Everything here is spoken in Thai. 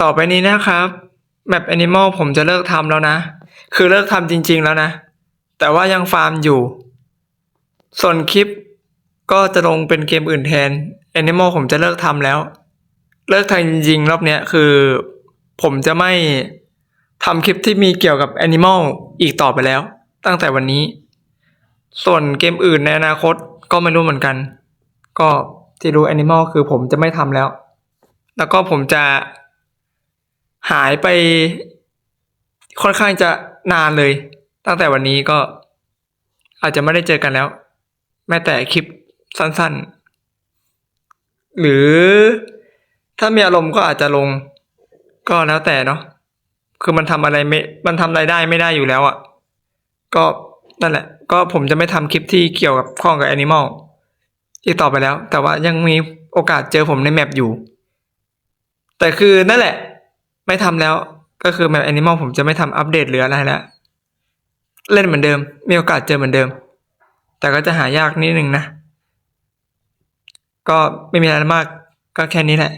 ต่อไปนี้นะครับแมปแอนิมอลผมจะเลิกทำแล้วนะ คือเลิกทำจริง ๆ แล้วนะ แต่ว่ายังฟาร์มอยู่ ส่วนคลิปก็จะลงเป็นเกมอื่นแทนแอนิมอลผมจะเลิกทำแล้ว เลิกทำจริงๆรอบเนี้ยคือ ผมจะไม่ทำคลิปที่มีเกี่ยวกับแอนิมอลอีกต่อไปแล้ว ตั้งแต่วันนี้ ส่วนเกมอื่นในอนาคตก็ไม่รู้เหมือนกัน ก็ที่รู้แอนิมอลคือผมจะไม่ทำแล้ว แล้วก็ผมจะ หายไปค่อนข้างจะนานเลย ตั้งแต่วันนี้ก็อาจจะไม่ได้เจอกันแล้ว แม้แต่คลิปสั้นๆ หรือถ้ามีอารมณ์ก็อาจจะลง ก็แล้วแต่เนาะคือมันทำอะไรไม่มันทำรายได้ไม่ได้อยู่แล้วอะ่ะ ก็นั่นแหละ ก็ผมจะไม่ทำคลิปที่เกี่ยวกับข้องกับแอนิมอลอีกต่อไปแล้ว แต่ว่ายังมีโอกาสเจอผมในแมปอยู่ แต่คือนั่นแหละ ไม่ทำแล้วก็คือแมปแอนิมอลผมจะไม่ทำอัปเดตหรืออะไรแล้ว เล่นเหมือนเดิม มีโอกาสเจอเหมือนเดิม แต่ก็จะหายากนิดนึงนะ ก็ไม่มีอะไรมากก็แค่นี้แหละ